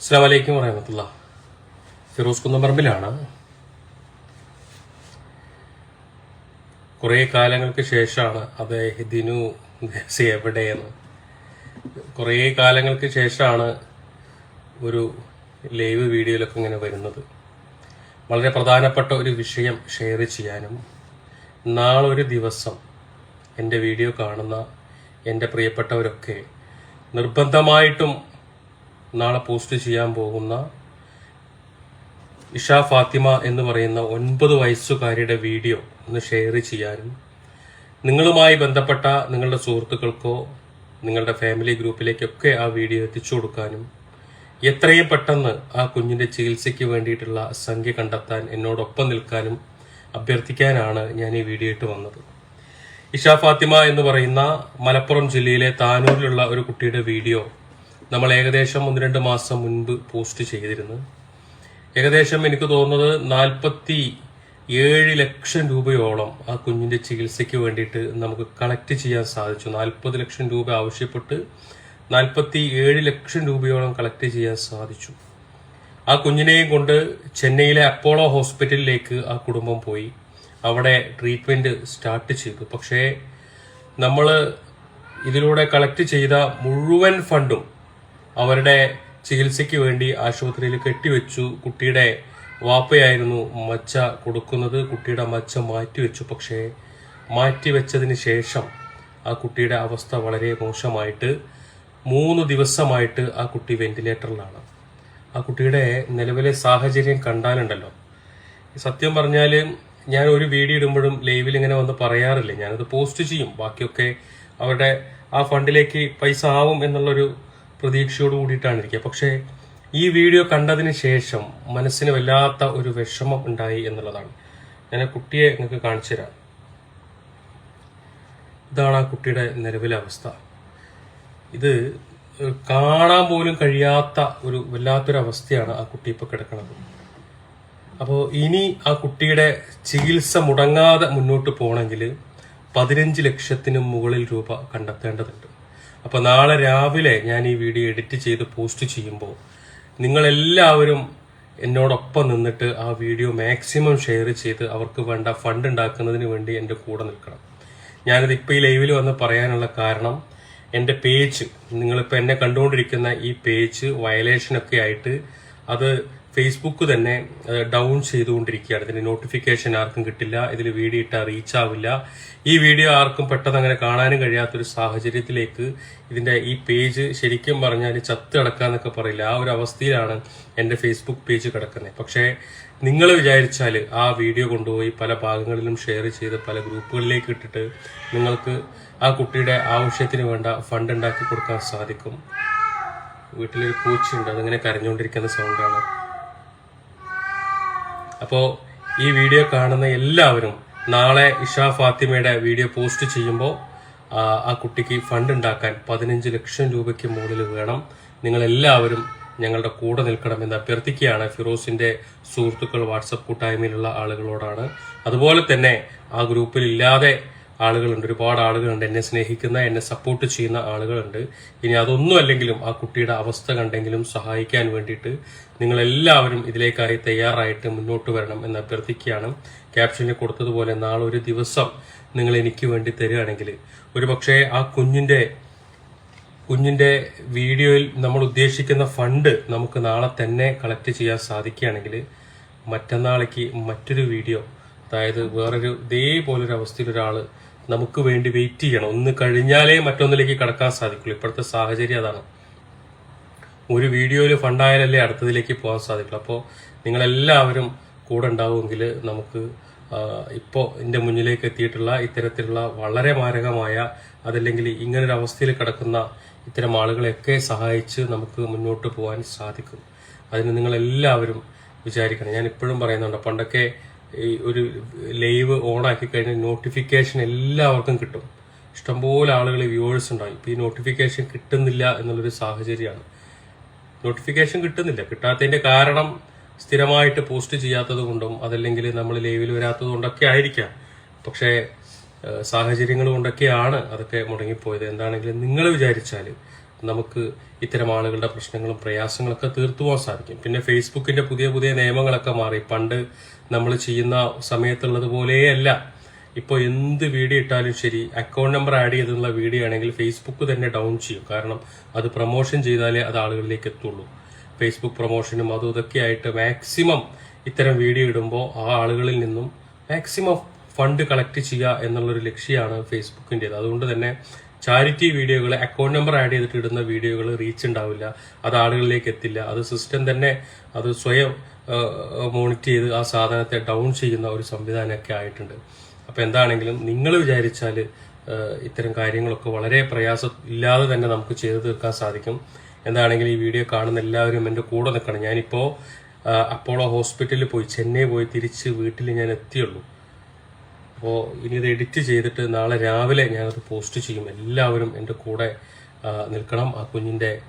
അസ്സാം വലൈക്കും വറഹമത്തുള്ള ഫിറോസ് കുന്നമ്പറമ്പിലാണ് കുറേ കാലങ്ങൾക്ക് ശേഷമാണ് അദ്ദേഹത്തിനു ദേശ എവിടെയെന്ന്. കുറേ കാലങ്ങൾക്ക് ശേഷമാണ് ഒരു ലൈവ് വീഡിയോയിലൊക്കെ ഇങ്ങനെ വരുന്നത്. വളരെ പ്രധാനപ്പെട്ട ഒരു വിഷയം ഷെയർ ചെയ്യാനും നാളൊരു ദിവസം എന്റെ വീഡിയോ കാണുന്ന എന്റെ പ്രിയപ്പെട്ടവരൊക്കെ നിർബന്ധമായിട്ടും നാളെ പോസ്റ്റ് ചെയ്യാൻ പോകുന്ന ഇഷ ഫാത്തിമ എന്ന് പറയുന്ന ഒൻപത് വയസ്സുകാരിയുടെ വീഡിയോ ഒന്ന് ഷെയർ ചെയ്യാനും. നിങ്ങളുമായി ബന്ധപ്പെട്ട നിങ്ങളുടെ സുഹൃത്തുക്കൾക്കോ നിങ്ങളുടെ ഫാമിലി ഗ്രൂപ്പിലേക്കൊക്കെ ആ വീഡിയോ എത്തിച്ചു കൊടുക്കാനും എത്രയും പെട്ടെന്ന് ആ കുഞ്ഞിന്റെ ചികിത്സയ്ക്ക് വേണ്ടിയിട്ടുള്ള സംഖ്യ കണ്ടെത്താൻ എന്നോടൊപ്പം നിൽക്കാനും അഭ്യർത്ഥിക്കാനാണ് ഞാൻ ഈ വീഡിയോ ഇട്ട് വന്നത്. ഇഷ ഫാത്തിമ എന്ന് പറയുന്ന മലപ്പുറം ജില്ലയിലെ താനൂരിലുള്ള ഒരു കുട്ടിയുടെ വീഡിയോ നമ്മൾ ഏകദേശം ഒന്ന് രണ്ട് മാസം മുൻപ് പോസ്റ്റ് ചെയ്തിരുന്നു. ഏകദേശം എനിക്ക് തോന്നുന്നത് നാൽപ്പത്തി ഏഴ് ലക്ഷം രൂപയോളം ആ കുഞ്ഞിന്റെ ചികിത്സയ്ക്ക് വേണ്ടിയിട്ട് നമുക്ക് കളക്ട് ചെയ്യാൻ സാധിച്ചു. നാൽപ്പത് ലക്ഷം രൂപ ആവശ്യപ്പെട്ട് നാൽപ്പത്തി ഏഴ് ലക്ഷം രൂപയോളം കളക്ട് ചെയ്യാൻ സാധിച്ചു. ആ കുഞ്ഞിനെയും കൊണ്ട് ചെന്നൈയിലെ അപ്പോളോ ഹോസ്പിറ്റലിലേക്ക് ആ കുടുംബം പോയി. അവിടെ ട്രീറ്റ്മെന്റ് സ്റ്റാർട്ട് ചെയ്തു. പക്ഷേ നമ്മൾ ഇതിലൂടെ കളക്ട് ചെയ്ത മുഴുവൻ ഫണ്ടും അവരുടെ ചികിത്സയ്ക്ക് വേണ്ടി ആശുപത്രിയിൽ കെട്ടിവെച്ചു. കുട്ടിയുടെ വാപ്പയായിരുന്നു മച്ച കൊടുക്കുന്നത്. കുട്ടിയുടെ മച്ച മാറ്റിവെച്ചു. പക്ഷേ മാറ്റിവെച്ചതിന് ശേഷം ആ കുട്ടിയുടെ അവസ്ഥ വളരെ മോശമായിട്ട് മൂന്ന് ദിവസമായിട്ട് ആ കുട്ടി വെന്റിലേറ്ററിലാണ്. ആ കുട്ടിയുടെ നിലവിലെ സാഹചര്യം കണ്ടാലുണ്ടല്ലോ. സത്യം പറഞ്ഞാൽ ഞാൻ ഒരു വീഡിയോ ഇടുമ്പോഴും ലൈവിൽ ഇങ്ങനെ വന്ന് പറയാറില്ല? ഞാനത് പോസ്റ്റ് ചെയ്യും. ബാക്കിയൊക്കെ അവരുടെ ആ ഫണ്ടിലേക്ക് പൈസ ആവും എന്നുള്ളൊരു പ്രതീക്ഷയോട് കൂടിയിട്ടാണ് ഇരിക്കുക. പക്ഷേ ഈ വീഡിയോ കണ്ടതിന് ശേഷം മനസ്സിന് വല്ലാത്ത ഒരു വിഷമം ഉണ്ടായി എന്നുള്ളതാണ്. ഞാൻ ആ കുട്ടിയെ നിങ്ങൾക്ക് കാണിച്ചു തരാം. ഇതാണ് ആ കുട്ടിയുടെ നിലവിലെ അവസ്ഥ. ഇത് കാണാൻ പോലും കഴിയാത്ത ഒരു വല്ലാത്തൊരു അവസ്ഥയാണ് ആ കുട്ടി ഇപ്പൊ കിടക്കുന്നത്. അപ്പോൾ ഇനി ആ കുട്ടിയുടെ ചികിത്സ മുടങ്ങാതെ മുന്നോട്ട് പോകണമെങ്കിൽ പതിനഞ്ച് ലക്ഷത്തിന് മുകളിൽ രൂപ കണ്ടെത്തേണ്ടതുണ്ട്. അപ്പോൾ നാളെ രാവിലെ ഞാൻ ഈ വീഡിയോ എഡിറ്റ് ചെയ്ത് പോസ്റ്റ് ചെയ്യുമ്പോൾ നിങ്ങളെല്ലാവരും എന്നോടൊപ്പം നിന്നിട്ട് ആ വീഡിയോ മാക്സിമം ഷെയർ ചെയ്ത് അവർക്ക് വേണ്ട ഫണ്ട് ഉണ്ടാക്കുന്നതിന് വേണ്ടി എന്റെ കൂടെ നിൽക്കണം. ഞാനിത് ഇപ്പോൾ ഈ ലൈവിൽ വന്ന് പറയാനുള്ള കാരണം എന്റെ പേജ് നിങ്ങളിപ്പോൾ എന്നെ കണ്ടുകൊണ്ടിരിക്കുന്ന ഈ പേജ് വയലേഷനൊക്കെ ആയിട്ട് അത് ഫേസ്ബുക്ക് തന്നെ ഡൗൺ ചെയ്തുകൊണ്ടിരിക്കുകയാണ്. ഇതിന്റെ നോട്ടിഫിക്കേഷൻ ആർക്കും കിട്ടില്ല ഇതിൽ വീഡിയോ ഇട്ടാൽ റീച്ച് ആവില്ല. ഈ വീഡിയോ ആർക്കും പെട്ടെന്ന് അങ്ങനെ കാണാനും കഴിയാത്തൊരു സാഹചര്യത്തിലേക്ക് ഇതിന്റെ ഈ പേജ് ശരിക്കും പറഞ്ഞാൽ ചത്ത് കിടക്കാന്നൊക്കെ പറയില്ല. ആ ഒരു അവസ്ഥയിലാണ് എന്റെ ഫേസ്ബുക്ക് പേജ് കിടക്കുന്നത്. പക്ഷേ നിങ്ങൾ വിചാരിച്ചാൽ ആ വീഡിയോ കൊണ്ടുപോയി പല ഭാഗങ്ങളിലും ഷെയർ ചെയ്ത് പല ഗ്രൂപ്പുകളിലേക്ക് ഇട്ടിട്ട് നിങ്ങൾക്ക് ആ കുട്ടിയുടെ ആവശ്യത്തിന് വേണ്ട ഫണ്ട് ഉണ്ടാക്കി കൊടുക്കാൻ സാധിക്കും. വീട്ടിലൊരു പൂച്ചയുണ്ട് അതിങ്ങനെ കരഞ്ഞുകൊണ്ടിരിക്കുന്ന സൗണ്ടാണ് അപ്പോൾ ഈ വീഡിയോ കാണുന്ന എല്ലാവരും നാളെ ഇഷ ഫാത്തിമയുടെ വീഡിയോ പോസ്റ്റ് ചെയ്യുമ്പോൾ ആ, കുട്ടിക്ക് ഫണ്ട് ഉണ്ടാക്കാൻ പതിനഞ്ച് ലക്ഷം രൂപയ്ക്ക് മുകളിൽ വേണം. നിങ്ങളെല്ലാവരും ഞങ്ങളുടെ കൂടെ നിൽക്കണമെന്ന് അഭ്യർത്ഥിക്കുകയാണ് ഫിറോസിന്റെ സുഹൃത്തുക്കൾ വാട്സപ്പ് കൂട്ടായ്മയിലുള്ള ആളുകളോടാണ്. അതുപോലെ തന്നെ ആ ഗ്രൂപ്പിൽ ഇല്ലാതെ ആളുകളുണ്ട്. ഒരുപാട് ആളുകളുണ്ട്. എന്നെ സ്നേഹിക്കുന്ന എന്നെ സപ്പോർട്ട് ചെയ്യുന്ന ആളുകളുണ്ട്. ഇനി അതൊന്നും അല്ലെങ്കിലും ആ കുട്ടിയുടെ അവസ്ഥ കണ്ടെങ്കിലും സഹായിക്കാൻ വേണ്ടിയിട്ട് നിങ്ങൾ എല്ലാവരും ഇതിലേക്കായി തയ്യാറായിട്ട് മുന്നോട്ട് വരണം എന്ന് അഭ്യർത്ഥിക്കുകയാണ്. ക്യാപ്ഷനിൽ കൊടുത്തതുപോലെ നാളെ ഒരു ദിവസം നിങ്ങൾ എനിക്ക് വേണ്ടി തരികയാണെങ്കിൽ ഒരു പക്ഷേ ആ കുഞ്ഞിന്റെ കുഞ്ഞിന്റെ വീഡിയോയിൽ നമ്മൾ ഉദ്ദേശിക്കുന്ന ഫണ്ട് നമുക്ക് നാളെ തന്നെ കളക്ട് ചെയ്യാൻ സാധിക്കുകയാണെങ്കിൽ മറ്റന്നാളേക്ക് മറ്റൊരു വീഡിയോ അതായത് വേറൊരു ഇതേപോലൊരു അവസ്ഥയിൽ ഒരാൾ നമുക്ക് വേണ്ടി വെയിറ്റ് ചെയ്യണം. ഒന്ന് കഴിഞ്ഞാലേ മറ്റൊന്നിലേക്ക് കടക്കാൻ സാധിക്കുള്ളൂ. ഇപ്പോഴത്തെ സാഹചര്യം അതാണ്. ഒരു വീഡിയോയിൽ ഫണ്ടായാലല്ലേ അടുത്തതിലേക്ക് പോകാൻ സാധിക്കുള്ളൂ. അപ്പോൾ നിങ്ങളെല്ലാവരും കൂടെ ഉണ്ടാവുമെങ്കിൽ നമുക്ക് ഇപ്പോൾ എന്റെ മുന്നിലേക്ക് എത്തിയിട്ടുള്ള ഇത്തരത്തിലുള്ള വളരെ മാരകമായ അതല്ലെങ്കിൽ ഇങ്ങനൊരു അവസ്ഥയിൽ കിടക്കുന്ന ഇത്തരം ആളുകളെയൊക്കെ സഹായിച്ച് നമുക്ക് മുന്നോട്ട് പോകാൻ സാധിക്കും. അതിന് നിങ്ങളെല്ലാവരും വിചാരിക്കണം. ഞാൻ ഇപ്പോഴും പറയുന്നുണ്ട് പണ്ടൊക്കെ ഈ ഒരു ലൈവ് ഓണാക്കി കഴിഞ്ഞാൽ നോട്ടിഫിക്കേഷൻ എല്ലാവർക്കും കിട്ടും. ഇഷ്ടംപോലെ ആളുകൾ വ്യൂവേഴ്സ് ഉണ്ടാകും ഇപ്പോൾ ഈ നോട്ടിഫിക്കേഷൻ കിട്ടുന്നില്ല എന്നുള്ളൊരു സാഹചര്യമാണ്. നോട്ടിഫിക്കേഷൻ കിട്ടുന്നില്ല. കിട്ടാത്തതിന്റെ കാരണം സ്ഥിരമായിട്ട് പോസ്റ്റ് ചെയ്യാത്തത് കൊണ്ടും അതല്ലെങ്കിൽ നമ്മൾ ലൈവിൽ വരാത്തത് കൊണ്ടൊക്കെ ആയിരിക്കാം. പക്ഷേ സാഹചര്യങ്ങൾ കൊണ്ടൊക്കെയാണ് അതൊക്കെ മുടങ്ങിപ്പോയത്. എന്താണെങ്കിലും നിങ്ങൾ വിചാരിച്ചാൽ നമുക്ക് ഇത്തരം ആളുകളുടെ പ്രശ്നങ്ങളും പ്രയാസങ്ങളൊക്കെ തീർത്തു പോകാൻ സാധിക്കും. പിന്നെ ഫേസ്ബുക്കിന്റെ പുതിയ പുതിയ നിയമങ്ങളൊക്കെ മാറി. പണ്ട് നമ്മൾ ചെയ്യുന്ന സമയത്തുള്ളത് പോലെയല്ല. ഇപ്പോൾ എന്ത് വീഡിയോ ഇട്ടാലും ശരി അക്കൗണ്ട് നമ്പർ ആഡ് ചെയ്തിട്ടുള്ള വീഡിയോ ആണെങ്കിൽ ഫേസ്ബുക്ക് തന്നെ ഡൗൺ ചെയ്യും. കാരണം അത് പ്രൊമോഷൻ ചെയ്താലേ അത് ആളുകളിലേക്ക് എത്തുള്ളൂ. ഫേസ്ബുക്ക് പ്രൊമോഷനും അതും ഇതൊക്കെ ആയിട്ട് മാക്സിമം ഇത്തരം വീഡിയോ ഇടുമ്പോൾ ആ ആളുകളിൽ നിന്നും മാക്സിമം ഫണ്ട് കളക്ട് ചെയ്യുക എന്നുള്ളൊരു ലക്ഷ്യമാണ് ഫേസ്ബുക്കിന്റെത് അതുകൊണ്ട് തന്നെ ചാരിറ്റി വീഡിയോകൾ അക്കൗണ്ട് നമ്പർ ആഡ് ചെയ്തിട്ട് ഇടുന്ന വീഡിയോകൾ റീച്ച് ഉണ്ടാവില്ല. അത് ആളുകളിലേക്ക് എത്തില്ല. അത് സിസ്റ്റം തന്നെ അത് സ്വയം മോണിറ്റർ ചെയ്ത് ആ സാധനത്തെ ഡൗൺ ചെയ്യുന്ന ഒരു സംവിധാനമൊക്കെ ആയിട്ടുണ്ട്. അപ്പോൾ എന്താണെങ്കിലും നിങ്ങൾ വിചാരിച്ചാൽ ഇത്തരം കാര്യങ്ങളൊക്കെ വളരെ പ്രയാസം ഇല്ലാതെ തന്നെ നമുക്ക് ചെയ്തു തീർക്കാൻ സാധിക്കും. എന്താണെങ്കിലും ഈ വീഡിയോ കാണുന്ന എല്ലാവരും എന്റെ കൂടെ നിൽക്കണം. ഞാനിപ്പോൾ അപ്പോളോ ഹോസ്പിറ്റലിൽ പോയി ചെന്നൈ പോയി തിരിച്ച് വീട്ടിൽ ഞാൻ എത്തിയുള്ളൂ. അപ്പോൾ ഇനി ഇത് എഡിറ്റ് ചെയ്തിട്ട് നാളെ രാവിലെ ഞാനത് പോസ്റ്റ് ചെയ്യും. എല്ലാവരും എന്റെ കൂടെ നിൽക്കണം ആ കുഞ്ഞിന്റെ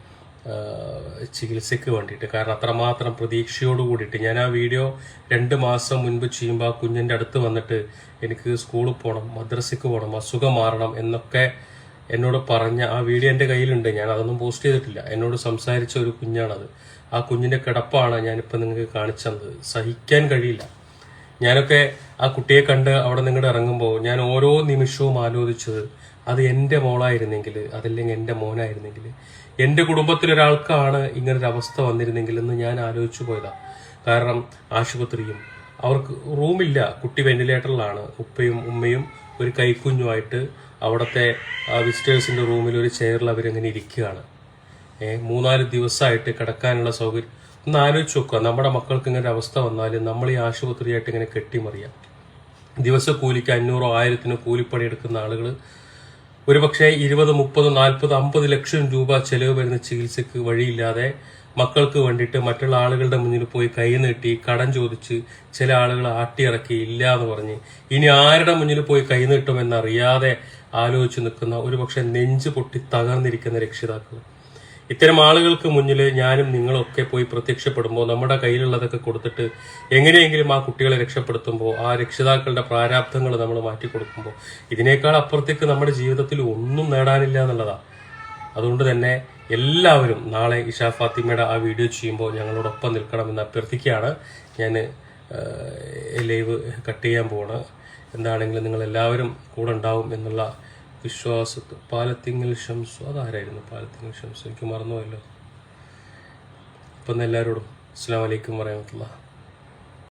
ചികിത്സയ്ക്ക് വേണ്ടിയിട്ട്. കാരണം അത്രമാത്രം പ്രതീക്ഷയോട് കൂടിയിട്ട് ഞാൻ ആ വീഡിയോ രണ്ട് മാസം മുൻപ് ചെയ്യുമ്പോൾ ആ കുഞ്ഞിന്റെ അടുത്ത് വന്നിട്ട് എനിക്ക് സ്കൂളിൽ പോകണം മദ്രസയ്ക്ക് പോകണം അസുഖം മാറണം എന്നൊക്കെ എന്നോട് പറഞ്ഞ ആ വീഡിയോ എന്റെ കയ്യിലുണ്ട്. ഞാൻ അതൊന്നും പോസ്റ്റ് ചെയ്തിട്ടില്ല. എന്നോട് സംസാരിച്ച ഒരു കുഞ്ഞാണത്. ആ കുഞ്ഞിന്റെ കിടപ്പാണ് ഞാനിപ്പോൾ നിങ്ങൾക്ക് കാണിച്ചത്. സഹിക്കാൻ കഴിയില്ല. ഞാനൊക്കെ ആ കുട്ടിയെ കണ്ട് അവിടെ നിങ്ങളുടെ ഇറങ്ങുമ്പോൾ ഞാൻ ഓരോ നിമിഷവും ആലോചിച്ചത് അത് എന്റെ മോളായിരുന്നെങ്കിൽ അതല്ലെങ്കിൽ എന്റെ മോനായിരുന്നെങ്കിൽ എന്റെ കുടുംബത്തിലൊരാൾക്കാണ് ഇങ്ങനൊരു അവസ്ഥ വന്നിരുന്നെങ്കിൽ എന്ന് ഞാൻ ആലോചിച്ചു പോയതാണ് കാരണം ആശുപത്രിയും അവർക്ക് റൂമില്ല കുട്ടി വെന്റിലേറ്ററിലാണ്. ഉപ്പയും ഉമ്മയും ഒരു കൈക്കുഞ്ഞുമായിട്ട് അവിടുത്തെ വിസിറ്റേഴ്സിന്റെ റൂമിൽ ഒരു ചെയറിൽ അവരങ്ങനെ ഇരിക്കുകയാണ്. മൂന്നാൽ ദിവസമായിട്ട് കിടക്കാനുള്ള സൗകര്യം ഒന്ന് ആലോചിച്ച് നോക്കുക. നമ്മുടെ മക്കൾക്ക് ഇങ്ങനെ അവസ്ഥ വന്നാൽ നമ്മൾ ഈ ആശുപത്രിയായിട്ട് ഇങ്ങനെ കെട്ടിമറിയാം. ദിവസ കൂലിക്ക് അഞ്ഞൂറോ ആയിരത്തിനോ കൂലിപ്പണി എടുക്കുന്ന ആളുകൾ ഒരുപക്ഷെ ഇരുപത് മുപ്പത് നാൽപ്പത് അമ്പത് ലക്ഷം രൂപ ചെലവ് വരുന്ന ചികിത്സയ്ക്ക് വഴിയില്ലാതെ മക്കൾക്ക് വേണ്ടിയിട്ട് മറ്റുള്ള ആളുകളുടെ മുന്നിൽ പോയി കൈ നീട്ടി കടം ചോദിച്ച് ചില ആളുകൾ ആട്ടിയിറക്കി ഇല്ല എന്ന് പറഞ്ഞ് ഇനി ആരുടെ മുന്നിൽ പോയി കൈ നീട്ടുമെന്നറിയാതെ ആലോചിച്ച് നിൽക്കുന്ന ഒരുപക്ഷെ നെഞ്ച് പൊട്ടി തകർന്നിരിക്കുന്ന രക്ഷിതാക്കൾ. ഇത്തരം ആളുകൾക്ക് മുന്നിൽ ഞാനും നിങ്ങളൊക്കെ പോയി പ്രത്യക്ഷപ്പെടുമ്പോൾ നമ്മുടെ കയ്യിലുള്ളതൊക്കെ കൊടുത്തിട്ട് എങ്ങനെയെങ്കിലും ആ കുട്ടികളെ രക്ഷപ്പെടുത്തുമ്പോൾ ആ രക്ഷിതാക്കളുടെ പ്രാരാബ്ധങ്ങൾ നമ്മൾ മാറ്റി കൊടുക്കുമ്പോൾ ഇതിനേക്കാൾ അപ്പുറത്തേക്ക് നമ്മുടെ ജീവിതത്തിൽ ഒന്നും നേടാനില്ല എന്നുള്ളതാണ് അതുകൊണ്ട് തന്നെ എല്ലാവരും നാളെ ഇഷാ ഫാത്തിമയുടെ ആ വീഡിയോ ചെയ്യുമ്പോൾ ഞങ്ങളോടൊപ്പം നിൽക്കണമെന്ന് അഭ്യർത്ഥിക്കുകയാണ്. ഞാൻ ലൈവ് കട്ട് ചെയ്യാൻ പോവാണ്. എന്താണെങ്കിലും നിങ്ങൾ എല്ലാവരും കൂടെ ഉണ്ടാവും എന്നുള്ള വിശ്വാസത്ത് പാലത്തിങ്ങൽ ഷംസു അതാരായിരുന്നു പാലത്തിങ്ങൽ ഷംസു എനിക്ക് മറന്നുപോയല്ലോ. അപ്പം എല്ലാവരോടും അസ്സാം വലൈക്കും വരഹമത്തുള്ള